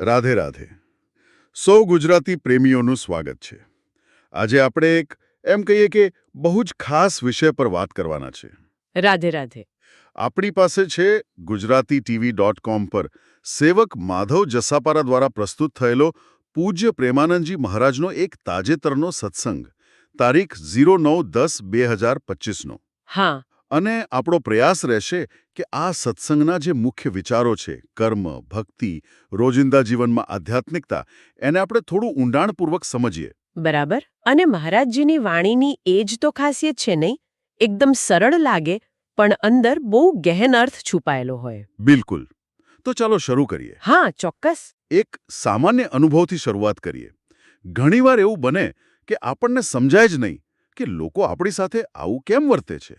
રાધે રાધે. સૌ ગુજરાતી પ્રેમીઓનું સ્વાગત છે. આજે આપણે એક એમ કહીએ કે બહુ જ ખાસ વિષય પર વાત કરવાના છે. રાધે રાધે. આપણી પાસે છે ગુજરાતી ટીવી ડોટ કોમ પર સેવક માધવ જસાપારા દ્વારા પ્રસ્તુત થયેલો પૂજ્ય પ્રેમાનંદજી મહારાજનો એક તાજેતરનો સત્સંગ તારીખ ઝીરો નવ દસ બે હજાર પચીસનો. હા અને આપણો પ્રયાસ રહેશે કે આ સત્સંગના જે મુખ્ય વિચારો છે કર્મ ભક્તિ રોજિંદા જીવનમાં આધ્યાત્મિકતા એને આપણે થોડું ઊંડાણપૂર્વક સમજીએ. બરાબર? અને મહારાજજીની વાણીની એ જ તો ખાસિયત છે નહીં? એકદમ સરળ લાગે પણ અંદર બહુ ગહેન અર્થ છુપાયેલો હોય. બિલકુલ. તો ચાલો શરૂ કરીએ. હા ચોક્કસ. એક સામાન્ય અનુભવથી શરૂઆત કરીએ. ઘણીવાર એવું બને કે આપણને સમજાય જ નહીં કે લોકો આપણી સાથે આવું કેમ વર્તે છે?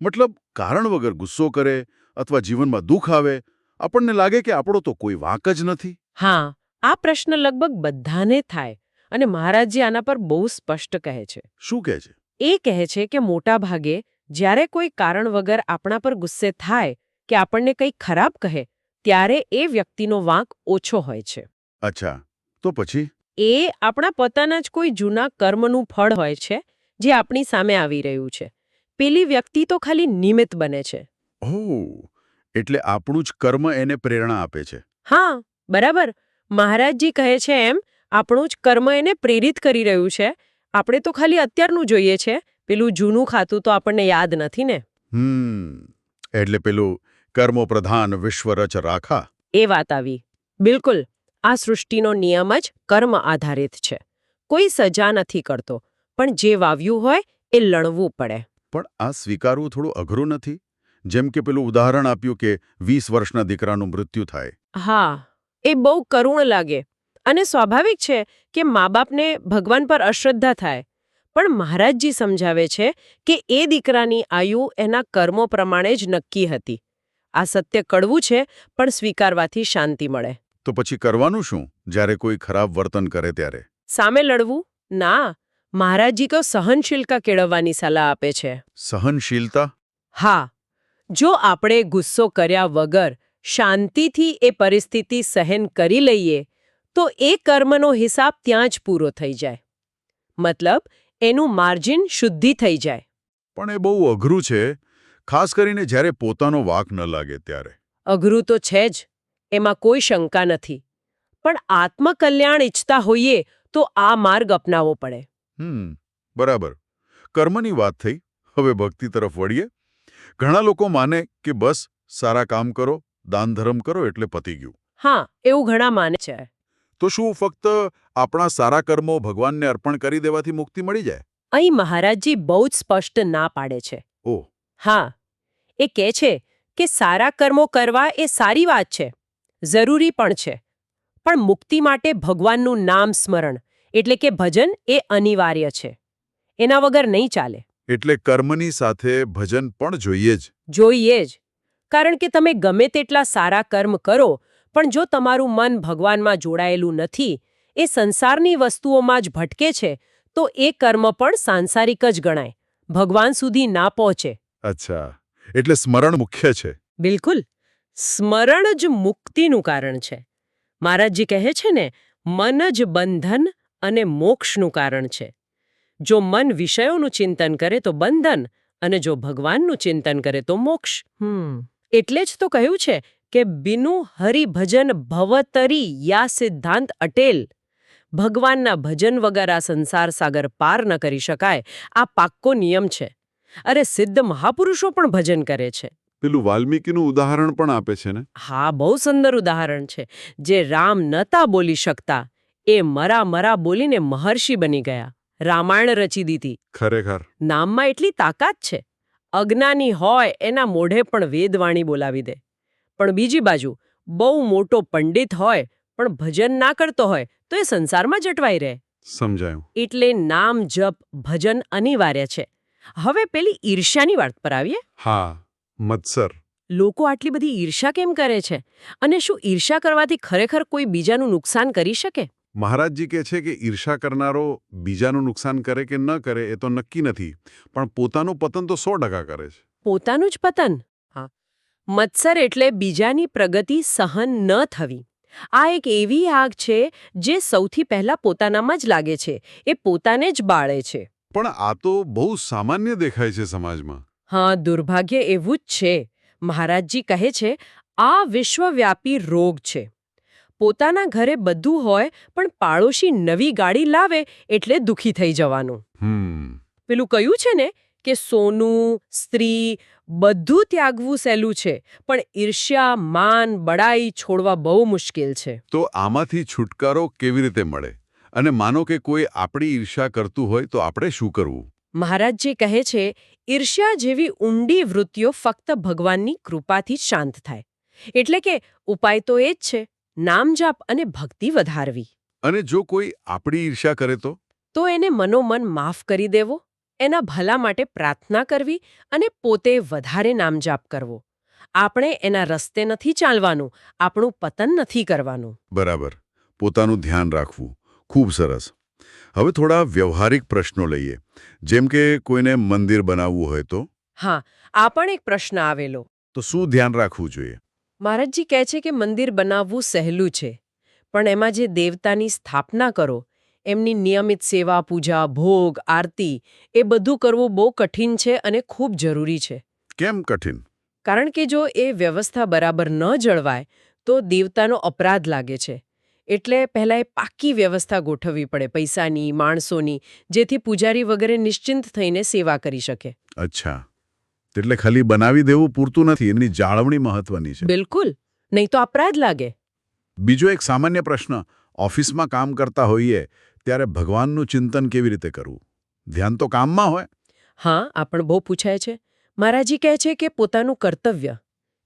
મતલબ કારણ વગર ગુસ્સો કરે અથવા જીવનમાં દુઃખ આવે આપણને લાગે કે આપણો તો કોઈ વાંક જ નથી? હા આ પ્રશ્ન લગભગ બધાને થાય અને મહારાજજી આના પર બહુ સ્પષ્ટ કહે છે. શું કહે છે? એ કહે છે કે મોટા ભાગે જ્યારે કોઈ કારણ વગર આપણા પર ગુસ્સે થાય કે આપણને કંઈ ખરાબ કહે ત્યારે એ વ્યક્તિનો વાંક ઓછો હોય છે. અચ્છા તો પછી? એ આપણા પોતાના જ કોઈ જૂના કર્મનું ફળ હોય છે જે આપણી સામે આવી રહ્યું છે. પેલી વ્યક્તિ તો ખાલી નિમિત્ત બને છે. ઓહ એટલે આપણું જ કર્મ એને પ્રેરણા આપે છે. હા બરાબર. મહારાજજી કહે છે એમ આપણું જ કર્મ એને પ્રેરિત કરી રહ્યું છે. આપણે તો ખાલી અત્યારનું જોઈએ છે. પેલું જૂનું ખાતું તો આપણને યાદ નથી ને. હમ એટલે પેલું કર્મો પ્રધાન વિશ્વરચ રાખા. એ વાત આવી. બિલકુલ આ સૃષ્ટિનો નિયમ જ કર્મ આધારિત છે. કોઈ સજા નથી કરતો પણ જે વાવ્યું હોય એ લણવું પડે. પણ આ સ્વીકારવું થોડું અઘરું નથી? જેમ કે પેલું ઉદાહરણ આપ્યું કે વીસ વર્ષના દીકરાનું મૃત્યુ થાય. હા એ બહુ કરુણ લાગે. અને સ્વાભાવિક છે કે મા બાપને ભગવાન પર અશ્રદ્ધા થાય. પણ મહારાજજી સમજાવે છે કે એ દીકરાની આયુ એના કર્મો પ્રમાણે જ નક્કી હતી. આ સત્ય કડવું છે પણ સ્વીકારવાથી શાંતિ મળે. તો પછી કરવાનું શું જ્યારે કોઈ ખરાબ વર્તન કરે ત્યારે? સામે લડવું? ના મહારાજજી તો સહનશીલતા કેળવવાની સલાહ આપે છે. સહનશીલતા? હા. જો આપણે ગુસ્સો કર્યા વગર શાંતિથી એ પરિસ્થિતિ સહન કરી લઈએ તો એ કર્મનો હિસાબ ત્યાં જ પૂરો થઈ જાય. મતલબ એનું માર્જિન શુદ્ધિ થઈ જાય. પણ એ બહુ અઘરું છે. ખાસ કરીને જ્યારે પોતાનો વાક ન લાગે ત્યારે. અઘરું તો છે જ. એમાં કોઈ શંકા નથી. પણ આત્મકલ્યાણ ઈચ્છતા હોઈએ તો આ માર્ગ અપનાવવો પડે. હમ બરાબર. કર્મની વાત થઈ હવે ભક્તિ તરફ વળીએ. ઘણા લોકો માને કે બસ સારા કામ કરો દાન ધર્મ કરો એટલે પતી ગયું. હા એવું ઘણા માને છે. તો શું ફક્ત આપણા સારા કર્મો ભગવાનને અર્પણ કરી દેવાથી મુક્તિ મળી જાય? અહીં મહારાજજી બહુ જ સ્પષ્ટ ના પાડે છે. ઓહ હા એ કહે છે કે સારા કર્મો કરવા એ સારી વાત છે જરૂરી પણ છે. પણ મુક્તિ માટે ભગવાનનું નામ સ્મરણ એટલે કે ભજન એ અનિવાર્ય છે. એના વગર નહીં ચાલે. એટલે કર્મની સાથે ભજન પણ જોઈએ જ. જોઈએ જ. કારણ કે તમે ગમે તેટલા સારા કર્મ કરો પણ જો તમારું મન ભગવાનમાં જોડાયેલું નથી એ સંસારની વસ્તુઓમાં જ ભટકે છે તો એ કર્મ પણ સાંસારિક જ ગણાય. ભગવાન સુધી ના પહોંચે. અચ્છા. એટલે સ્મરણ મુખ્ય છે. બિલકુલ. સ્મરણ જ મુક્તિનું કારણ છે. મહારાજજી કહે છે ને મન જ બંધન અને મોક્ષનું કારણ છે. જો મન વિષયોનું ચિંતન કરે તો બંધન અને જો ભગવાનનું ચિંતન કરે તો મોક્ષ. હમ. એટલે જ તો કહ્યું છે કે બિનુ હરિભજન ભવતરી યા સિદ્ધાંત અટેલ. ભગવાનના ભજન વગર આ સંસાર સાગર પાર ન કરી શકાય. આ પાક્કો નિયમ છે. અરે સિદ્ધ મહાપુરુષો પણ ભજન કરે છે. પેલું વાલ્મીકીનું ઉદાહરણ પણ આપે છે ને? હા બહુ સુંદર ઉદાહરણ છે. જે રામ નતા બોલી શકતા. એ મરા મરા બોલીને મહર્ષિ બની ગયા. રામાયણ રચી દીધી. ખરેખર. નામમાં એટલી તાકાત છે. અજ્ઞાની હોય એના મોઢે પણ વેદવાણી બોલાવી દે. પણ બીજી બાજુ બહુ મોટો પંડિત હોય પણ ભજન ના કરતો હોય તો એ સંસારમાં જટવાઈ રહે. સમજાયું. એટલે નામ જપ ભજન અનિવાર્ય છે. હવે પેલી ઈર્ષ્યાની વાત પર આવીએ. હા મત્સર. લોકો આટલી બધી ઈર્ષા કેમ કરે છે? અને શું ઈર્ષા કરવાથી ખરેખર કોઈ બીજાનું નુકસાન કરી શકે? મહારાજજી કહે છે કે ઈર્ષા કરનારો બીજાનું નુકસાન કરે કે ન કરે એ તો નક્કી નથી પણ પોતાનું પતન તો સો કરે છે. પોતાનું જ પતન? હા. મત્સર એટલે બીજાની પ્રગતિ સહન ન થવી. આ એક એવી આગ છે જે સૌથી પહેલા પોતાનામાં જ લાગે છે એ પોતાને જ બાળે છે. પણ આ તો બહુ સામાન્ય દેખાય છે સમાજમાં. હા દુર્ભાગ્ય એવું જ છે. મહારાજજી કહે છે આ વિશ્વવ્યાપી રોગ છે. પોતાના ઘરે બધું હોય પણ પાડોશી નવી ગાડી લાવે એટલે દુખી થઈ જવાનું. પેલું કયું છે ને કે સોનું સ્ત્રી બધું ત્યાગવું સહેલું છે પણ ઈર્ષ્યા માન બડાઈ છોડવા બહુ મુશ્કેલ છે. તો આમાંથી છુટકારો કેવી રીતે મળે? અને માનો કે કોઈ આપણી ઈર્ષ્યા કરતું હોય તો આપણે શું કરવું? મહારાજજી કહે છે ઈર્ષ્યા જેવી ઊંડી વૃત્તિઓ ફક્ત ભગવાનની કૃપાથી શાંત થાય. એટલે કે ઉપાય તો એ જ છે. નામ જાપ અને ભક્તિ વધારવી. અને જો કોઈ આપણી ઈર્ષા કરે તો? તો એને મનોમન માફ કરી દેવો એના ભલા માટે પ્રાર્થના કરવી અને પોતે વધારે નામજાપ કરવો. આપણે એના રસ્તે નથી ચાલવાનું આપણું પતન નથી કરવાનું. બરાબર. પોતાનું ધ્યાન રાખવું. ખૂબ સરસ. હવે થોડા વ્યવહારિક પ્રશ્નો લઈએ. જેમ કે કોઈને મંદિર બનાવવું હોય તો? હા આ પણ એક પ્રશ્ન આવેલો. તો શું ધ્યાન રાખવું જોઈએ? મહારાજજી કહે છે કે મંદિર બનાવવું સહેલું છે પણ એમાં જે દેવતાની સ્થાપના કરો એમની નિયમિત સેવા પૂજા ભોગ આરતી એ બધું કરવું બહુ કઠિન છે અને ખૂબ જરૂરી છે. કેમ કઠિન? કારણ કે જો એ વ્યવસ્થા બરાબર ન જળવાય તો દેવતાનો અપરાધ લાગે છે. એટલે પહેલાં એ પાકી વ્યવસ્થા ગોઠવવી પડે પૈસાની માણસોની જેથી પૂજારી વગેરે નિશ્ચિંત થઈને સેવા કરી શકે. અચ્છા. એટલે ખાલી બનાવી દેવું પૂરતું નથી એની જાળવણી મહત્વની છે. બિલકુલ. નહીં તો અપરાધ લાગે. બીજો એક સામાન્ય પ્રશ્ન ઓફિસમાં કામ કરતા હોઈએ ત્યારે ભગવાનનું ચિંતન કેવી રીતે કરવું? ધ્યાન તો કામમાં હોય. હા આ પણ બહુ પૂછાય છે. મહારાજી કહે છે કે પોતાનું કર્તવ્ય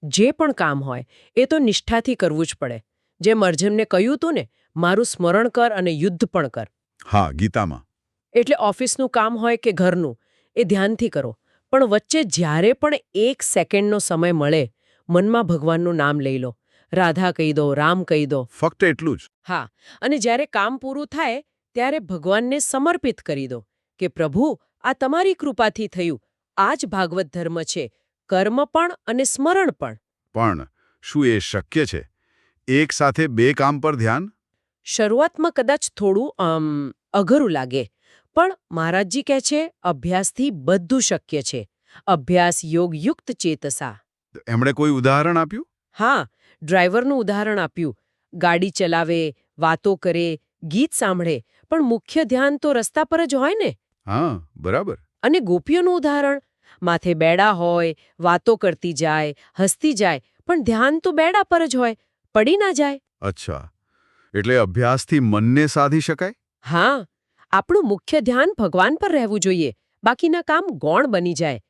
જે પણ કામ હોય એ તો નિષ્ઠાથી કરવું જ પડે. જેમ અર્જુનને કહ્યું હતું ને મારું સ્મરણ કર અને યુદ્ધ પણ કર. હા ગીતામાં. એટલે ઓફિસનું કામ હોય કે ઘરનું એ ધ્યાનથી કરો. પણ વચ્ચે જ્યારે પણ એક સેકન્ડનો સમય મળે મનમાં ભગવાનનું નામ લઈ લો. રાધા કહી દો રામ કહી દો. ફક્ત એટલું જ. હા અને જ્યારે કામ પૂરું થાય ત્યારે ભગવાનને સમર્પિત કરી દો કે પ્રભુ આ તમારી કૃપાથી થયું. આ જ ભાગવત ધર્મ છે. કર્મ પણ અને સ્મરણ પણ. પણ શું એ શક્ય છે? એક સાથે બે કામ પર ધ્યાન? શરૂઆતમાં કદાચ થોડું અઘરું લાગે. પણ મહારાજજી કહે છે અભ્યાસથી બધું શક્ય છે. અભ્યાસ યોગયુક્ત ચેતસા. એમણે કોઈ ઉદાહરણ આપ્યું? હા ડ્રાઈવરનું ઉદાહરણ આપ્યું. ગાડી ચલાવે વાતો કરે ગીત સાંભળે પણ મુખ્ય ધ્યાન તો રસ્તા પર જ હોય ને. હા બરાબર. અને ગોપીઓનું ઉદાહરણ માથે બેડા હોય વાતો કરતી જાય હસતી જાય પણ ધ્યાન તો બેડા પર જ હોય પડી ના જાય. અચ્છા. એટલે અભ્યાસથી મનને સાધી શકાય? હા આપણું મુખ્ય ધ્યાન ભગવાન પર રહેવું જોઈએ. બાકીના કામ ગૌણ બની જાય.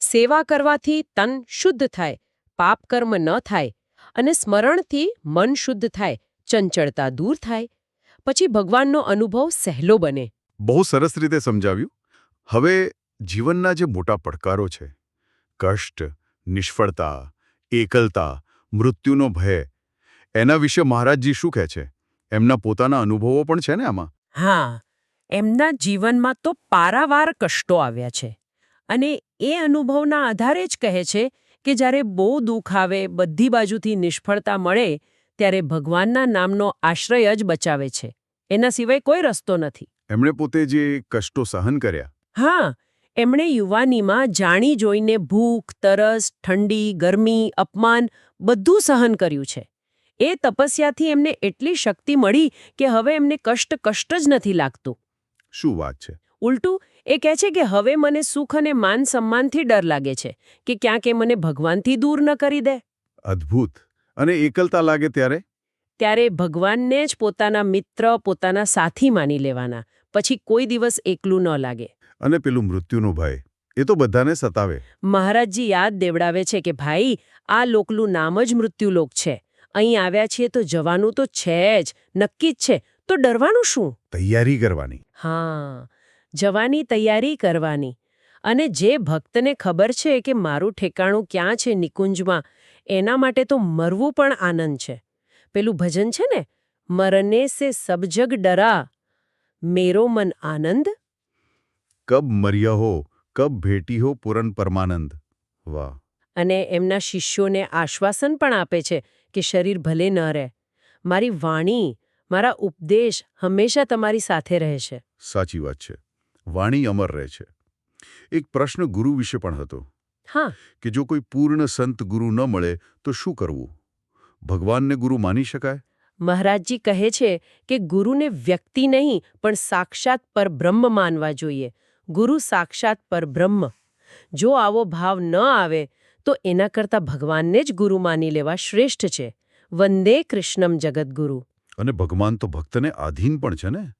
સેવા કરવાથી તન શુદ્ધ થાય પાપ કર્મ ન થાય અને સ્મરણથી મન શુદ્ધ થાય ચંચળતા દૂર થાય. પછી ભગવાનનો અનુભવ સહેલો બને. બહુ સરસ રીતે સમજાવ્યું. હવે જીવનના જે મોટા પડકારો છે કષ્ટ નિષ્ફળતા એકલતા મૃત્યુનો ભય એના વિશે મહારાજજી શું કહે છે? એમના પોતાના અનુભવો પણ છે ને આમાં? હા. એમના જીવનમાં તો પારાવાર કષ્ટો આવ્યા છે. અને એ અનુભવના આધારે જ કહે છે કે જ્યારે બહુ દુઃખ આવે બધી બાજુથી નિષ્ફળતા મળે ત્યારે ભગવાનના નામનો આશ્રય જ બચાવે છે. એના સિવાય કોઈ રસ્તો નથી. એમણે પોતે જે કષ્ટો સહન કર્યા. હા એમણે યુવાનીમાં જાણી જોઈને ભૂખ તરસ ઠંડી ગરમી અપમાન બધું સહન કર્યું છે. એ તપસ્યાથી એમને એટલી શક્તિ મળી કે હવે એમને કષ્ટ કષ્ટ જ નથી લાગતું. શું વાત છે? ઉલટું એ કહે છે કે હવે મને સુખ અને માન સન્માનથી ડર લાગે છે કે ક્યાંક એ મને ભગવાનથી દૂર ન કરી દે. અદ્ભુત. અને એકલતા લાગે ત્યારે? ત્યારે ભગવાનને જ પોતાના મિત્ર પોતાના સાથી માની લેવાના. પછી કોઈ દિવસ એકલું ન લાગે. અને પેલું મૃત્યુનો ભય. એ તો બધાને સતાવે. મહારાજજી યાદ દેવડાવે છે કે ભાઈ આ લોકલું નામ જ મૃત્યુલોક છે. અહીં આવ્યા છીએ તો જવાનું તો છે જ. નક્કી જ છે. તો ડરવાનું શું? તૈયારી કરવાની. હા જવાની તૈયારી કરવાની. અને જે ભક્તને ખબર છે કે મારું ઠેકાણું ક્યાં છે નિકુંજમાં એના માટે તો મરવું પણ આનંદ છે. પેલું ભજન છે ને મરને સે સબજગ ડરા મેરો મન આનંદ? કબ મર્યા હો કબ ભેટી હો પુરન પરમાનંદ. વાહ. અને એમના શિષ્યોને આશ્વાસન પણ આપે છે કે શરીર ભલે ન રહે. મારી વાણી મારા ઉપદેશ હંમેશા તમારી સાથે રહે છે. સાચી વાત છે. વાણી અમર રહે છે. એક પ્રશ્ન ગુરુ વિશે પણ હતો. હા. કે જો કોઈ પૂર્ણ સંત ગુરુ ન મળે તો શું કરવું? ભગવાનને ગુરુ માની શકાય? મહારાજજી કહે છે કે ગુરુને વ્યક્તિ નહીં પણ સાક્ષાત પરબ્રહ્મ માનવા જોઈએ. ગુરુ સાક્ષાત પરબ્રહ્મ. જો આવો ભાવ ન આવે તો એના કરતાં ભગવાનને જ ગુરુ માની લેવા શ્રેષ્ઠ છે. વંદે કૃષ્ણમ જગદગુરુ. અને ભગવાન તો ભક્તને આધીન પણ છે ને?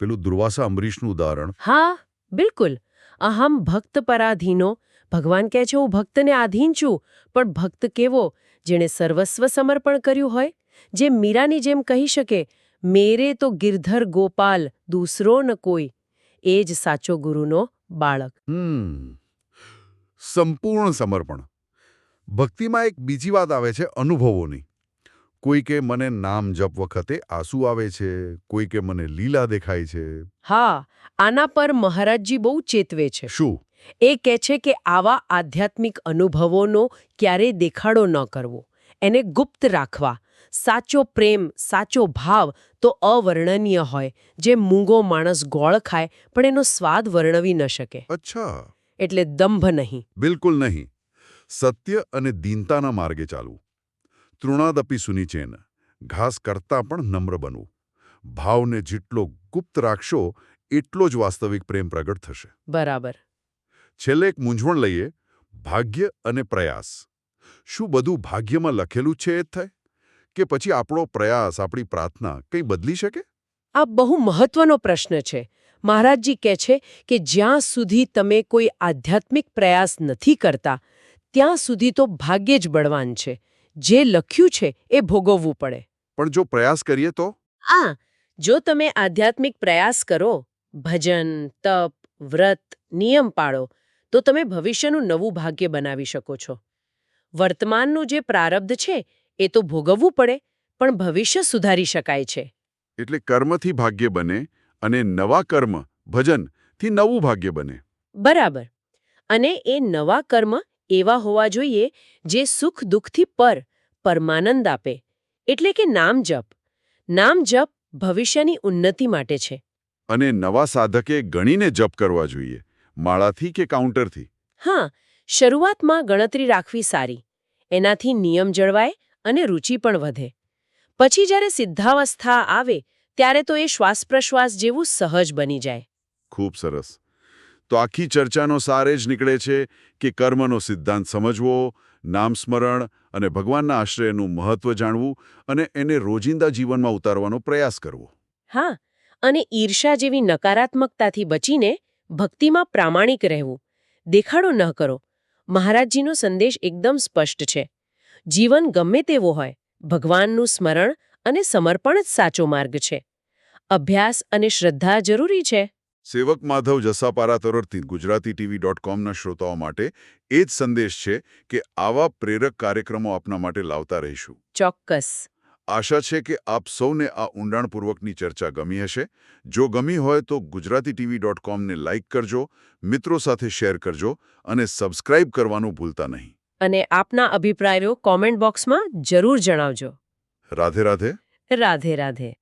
પેલું દુર્વાસા અમરીશનું ઉદાહરણ. હા બિલકુલ. અહમ ભક્ત પરાધીનો. ભગવાન કહે છે હું ભક્તને આધીન છું પણ ભક્ત કેવો? જેણે સર્વસ્વ સમર્પણ કર્યું હોય? જે મીરાની જેમ કહી શકે મેરે તો ગિરધર ગોપાલ દૂસરો ન કોઈ. એ જ સાચો ગુરુનો બાળક. સંપૂર્ણ સમર્પણ. ભક્તિમાં એક બીજી વાત આવે છે અનુભવોની. કોઈ કે મને નામ જપ વખતે આંસુ આવે છે કોઈ કે મને લીલા દેખાય છે. હા આના પર મહારાજજી બહુ ચેતવે છે. શું? એ કહે છે કે આવા આધ્યાત્મિક અનુભવોનો ક્યારેય દેખાડો ન કરવો. એને ગુપ્ત રાખવા. સાચો પ્રેમ સાચો ભાવ તો અવર્ણનીય હોય. જે મૂંગો માણસ ગોળ ખાય પણ એનો સ્વાદ વર્ણવી ન શકે. અચ્છા. એટલે દંભ નહીં. બિલકુલ નહીં. સત્ય અને દીનતાના માર્ગે ચાલવું. તૃણાદપી સુનિચેન ઘાસ કરતાં પણ નમ્ર બનવું. ભાવને જેટલો ગુપ્ત રાખશો એટલો જ વાસ્તવિક પ્રેમ પ્રગટ થશે. બરાબર. છેલ્લે એક મૂંઝવણ લઈએ. ભાગ્ય અને પ્રયાસ. શું બધું ભાગ્યમાં લખેલું છે એ થાય? કે પછી આપણો પ્રયાસ આપણી પ્રાર્થના કંઈ બદલી શકે? આ બહુ મહત્વનો પ્રશ્ન છે. મહારાજજી કહે છે કે જ્યાં સુધી તમે કોઈ આધ્યાત્મિક પ્રયાસ નથી કરતા ત્યાં સુધી તો ભાગ્યે જ બળવાન છે. જે લખ્યું છે એ ભોગવવું પડે. પણ જો પ્રયાસ કરીએ તો? આ જો તમે આધ્યાત્મિક પ્રયાસ કરો ભજન તપ વ્રત નિયમ પાળો તો તમે ભવિષ્યનું નવું ભાગ્ય બનાવી શકો છો. વર્તમાનનું જે પ્રારબ્ધ છે એ તો ભોગવવું પડે પણ ભવિષ્ય સુધારી શકાય છે. એટલે કર્મથી ભાગ્ય બને અને નવા કર્મ ભજનથી નવું ભાગ્ય બને. બરાબર. અને એ નવા કર્મ એવા હોવા જોઈએ જે સુખ દુઃખથી પર પરમાનંદ આપે. એટલે કે નામ જપ. નામ જપ ભવિષ્યની ઉન્નતિ માટે છે. અને નવા સાધકે ગણીને જપ કરવા જોઈએ. માળાથી કે કાઉન્ટરથી? હા શરૂઆતમાં ગણતરી રાખવી સારી. એનાથી નિયમ જળવાય અને રુચિ પણ વધે. પછી જ્યારે સિદ્ધાવસ્થા આવે ત્યારે તો એ શ્વાસ પ્રશ્વાસ જેવું સહજ બની જાય. ખૂબ સરસ. તો આખી ચર્ચાનો સાર જ નીકળે છે કે કર્મનો સિદ્ધાંત સમજવો, નામ સ્મરણ અને ભગવાનના આશ્રયનું મહત્વ જાણવું અને એને રોજિંદા જીવનમાં ઉતારવાનો પ્રયાસ કરવો. હા, અને ઈર્ષા જેવી નકારાત્મકતાથી બચીને ભક્તિમાં પ્રામાણિક રહેવું. દેખાડો ન કરો. મહારાજજીનો સંદેશ એકદમ સ્પષ્ટ છે. જીવન ગમે તેવો હોય, ભગવાનનું સ્મરણ અને સમર્પણ જ સાચો માર્ગ છે. અભ્યાસ અને શ્રદ્ધા જરૂરી છે. સેવક માધવ જસાપારા તરફથી ગુજરાતી ટીવી ડોટ કોમના શ્રોતાઓ માટે એ જ સંદેશ છે કે આવા પ્રેરક કાર્યક્રમો આપના માટે લાવતા રહીશું. ચોક્કસ. આશા છે કે આપ સૌને આ ઊંડાણપૂર્વકની ચર્ચા ગમી હશે. જો ગમી હોય તો ગુજરાતી ટીવી ડોટ કોમને લાઇક કરજો મિત્રો સાથે શેર કરજો અને સબસ્ક્રાઇબ કરવાનું ભૂલતા નહીં. અને આપના અભિપ્રાયો કોમેન્ટ બોક્સમાં જરૂર જણાવજો. રાધે રાધે. રાધે રાધે.